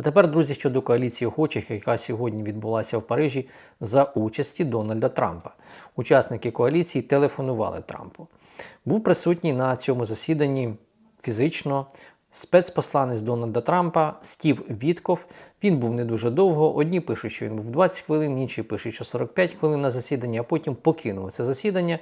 А тепер, друзі, щодо коаліції охочих, яка сьогодні відбулася в Парижі за участі Дональда Трампа. Учасники коаліції телефонували Трампу. Був присутній на цьому засіданні фізично спецпосланець Дональда Трампа Стів Вітков. Він був не дуже довго. Одні пишуть, що він був 20 хвилин, інші пишуть, що 45 хвилин на засідання, а потім покинув це засідання.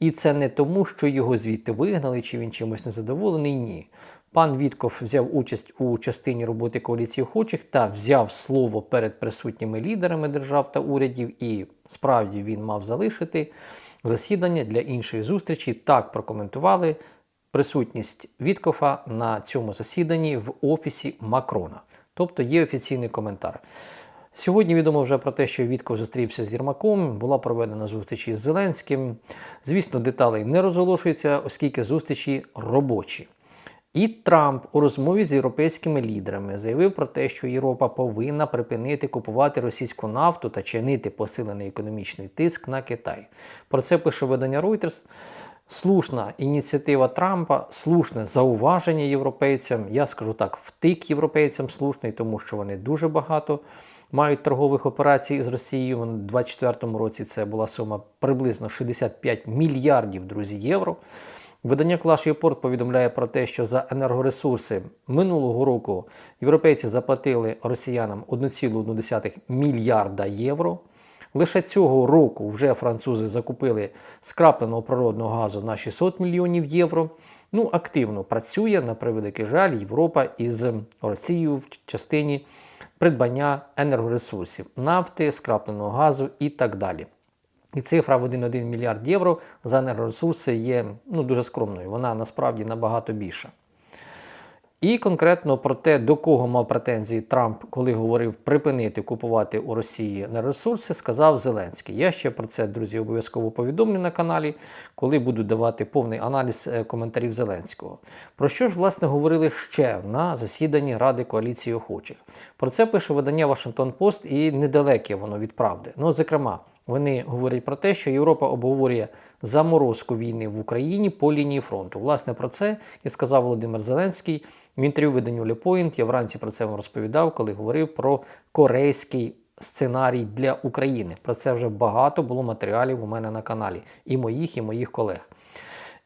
І це не тому, що його звідти вигнали, чи він чимось незадоволений. Ні. Пан Вітков взяв участь у частині роботи коаліції охочих та взяв слово перед присутніми лідерами держав та урядів, і справді він мав залишити засідання для іншої зустрічі. Так прокоментували присутність Віткофа на цьому засіданні в офісі Макрона. Тобто є офіційний коментар. Сьогодні відомо вже про те, що Вітков зустрівся з Єрмаком, була проведена зустріч із Зеленським. Звісно, деталей не розголошується, оскільки зустрічі робочі. І Трамп у розмові з європейськими лідерами заявив про те, що Європа повинна припинити купувати російську нафту та чинити посилений економічний тиск на Китай. Про це пише видання Reuters. Слушна ініціатива Трампа, слушне зауваження європейцям. Я скажу так, втик європейцям слушний, тому що вони дуже багато мають торгових операцій з Росією. У 2024 році це була сума приблизно 65 мільярдів друзі євро. Видання Clash Report повідомляє про те, що за енергоресурси минулого року європейці заплатили росіянам 1,1 мільярда євро. Лише цього року вже французи закупили скрапленого природного газу на 600 мільйонів євро. Ну, активно працює на превеликий жаль Європа із Росією в частині придбання енергоресурсів, нафти, скрапленого газу і так далі. І цифра в 1,1 мільярд євро за енергоресурси є ну, дуже скромною. Вона насправді набагато більша. І конкретно про те, до кого мав претензії Трамп, коли говорив припинити купувати у Росії ресурси, сказав Зеленський. Я ще про це, друзі, обов'язково повідомлю на каналі, коли буду давати повний аналіз е, коментарів Зеленського. Про що ж, власне, говорили ще на засіданні Ради коаліції охочих? Про це пише видання Вашингтон Пост і недалеке воно від правди. Ну, зокрема. Вони говорять про те, що Європа обговорює заморозку війни в Україні по лінії фронту. Власне, про це і сказав Володимир Зеленський в інтерв'ю виданню Le Я вранці про це вам розповідав, коли говорив про корейський сценарій для України. Про це вже багато було матеріалів у мене на каналі, і моїх, і моїх колег.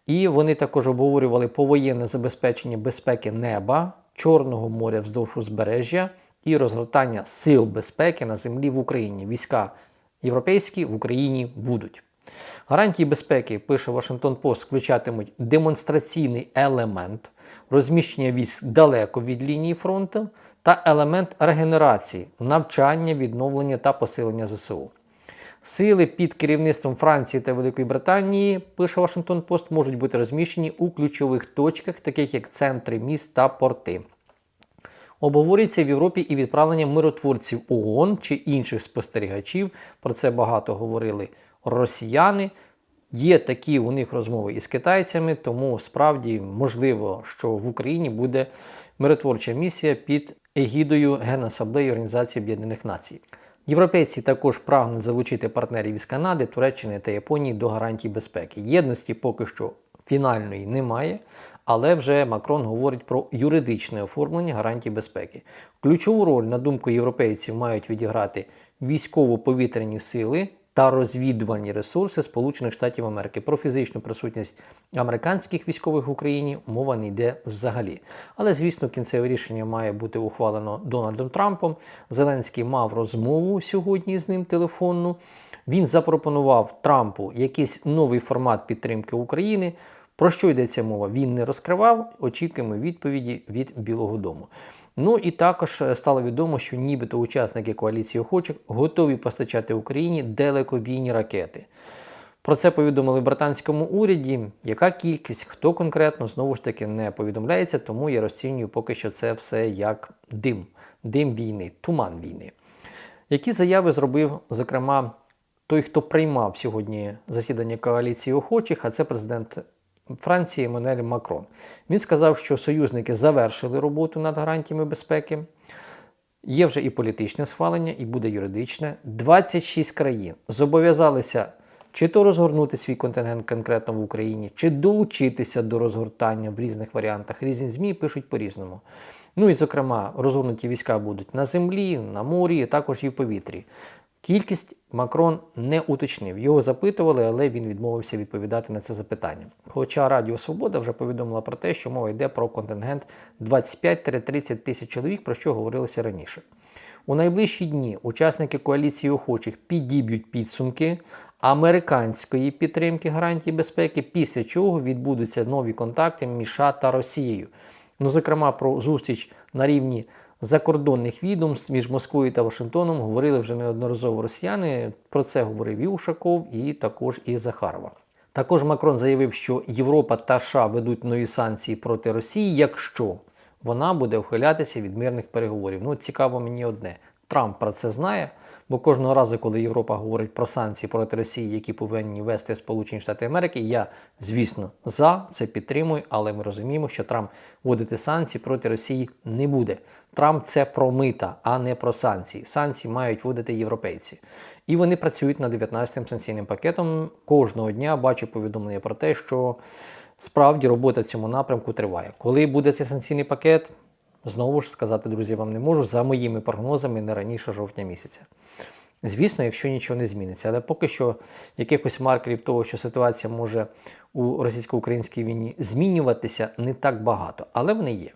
І вони також обговорювали повоєнне забезпечення безпеки неба, Чорного моря вздовж узбережжя і розгортання сил безпеки на землі в Україні. Війська європейські в Україні будуть. Гарантії безпеки, пише Вашингтон Пост, включатимуть демонстраційний елемент розміщення військ далеко від лінії фронту та елемент регенерації, навчання, відновлення та посилення ЗСУ. Сили під керівництвом Франції та Великої Британії, пише Вашингтон Пост, можуть бути розміщені у ключових точках, таких як центри міст та порти. Обговорюється в Європі і відправлення миротворців ООН чи інших спостерігачів. Про це багато говорили росіяни. Є такі у них розмови із китайцями, тому справді можливо, що в Україні буде миротворча місія під егідою Генасамблеї Організації Об'єднаних Націй. Європейці також прагнуть залучити партнерів із Канади, Туреччини та Японії до гарантій безпеки. Єдності поки що фінальної немає, але вже Макрон говорить про юридичне оформлення гарантій безпеки. Ключову роль, на думку європейців, мають відіграти військово-повітряні сили та розвідувальні ресурси Сполучених Штатів Америки. Про фізичну присутність американських військових в Україні мова не йде взагалі. Але, звісно, кінцеве рішення має бути ухвалено Дональдом Трампом. Зеленський мав розмову сьогодні з ним телефонну. Він запропонував Трампу якийсь новий формат підтримки України. Про що йдеться мова? Він не розкривав. Очікуємо відповіді від Білого Дому. Ну і також е, стало відомо, що нібито учасники коаліції охочих готові постачати Україні далекобійні ракети. Про це повідомили британському уряді. Яка кількість, хто конкретно, знову ж таки не повідомляється, тому я розцінюю поки що це все як дим, дим війни, туман війни. Які заяви зробив, зокрема, той, хто приймав сьогодні засідання коаліції охочих, а це президент Франції Еммануель Макрон. Він сказав, що союзники завершили роботу над гарантіями безпеки. Є вже і політичне схвалення, і буде юридичне. 26 країн зобов'язалися чи то розгорнути свій контингент конкретно в Україні, чи долучитися до розгортання в різних варіантах. Різні ЗМІ пишуть по-різному. Ну і, зокрема, розгорнуті війська будуть на землі, на морі, також і в повітрі. Кількість Макрон не уточнив. Його запитували, але він відмовився відповідати на це запитання. Хоча Радіо Свобода вже повідомила про те, що мова йде про контингент 25-30 тисяч чоловік, про що говорилося раніше. У найближчі дні учасники коаліції охочих підіб'ють підсумки американської підтримки гарантій безпеки, після чого відбудуться нові контакти між США та Росією. Ну, зокрема, про зустріч на рівні закордонних відомств між Москвою та Вашингтоном говорили вже неодноразово росіяни. Про це говорив і Ушаков, і також і Захарова. Також Макрон заявив, що Європа та США ведуть нові санкції проти Росії, якщо вона буде ухилятися від мирних переговорів. Ну, цікаво мені одне. Трамп про це знає, бо кожного разу, коли Європа говорить про санкції проти Росії, які повинні вести Сполучені Штати Америки, я, звісно, за це підтримую, але ми розуміємо, що Трамп вводити санкції проти Росії не буде. Трамп це про мита, а не про санкції. Санкції мають вводити європейці. І вони працюють над 19-м санкційним пакетом. Кожного дня бачу повідомлення про те, що справді робота в цьому напрямку триває. Коли буде цей санкційний пакет, знову ж сказати, друзі, вам не можу. За моїми прогнозами, не раніше жовтня місяця. Звісно, якщо нічого не зміниться, але поки що якихось маркерів того, що ситуація може у російсько-українській війні змінюватися, не так багато, але вони є.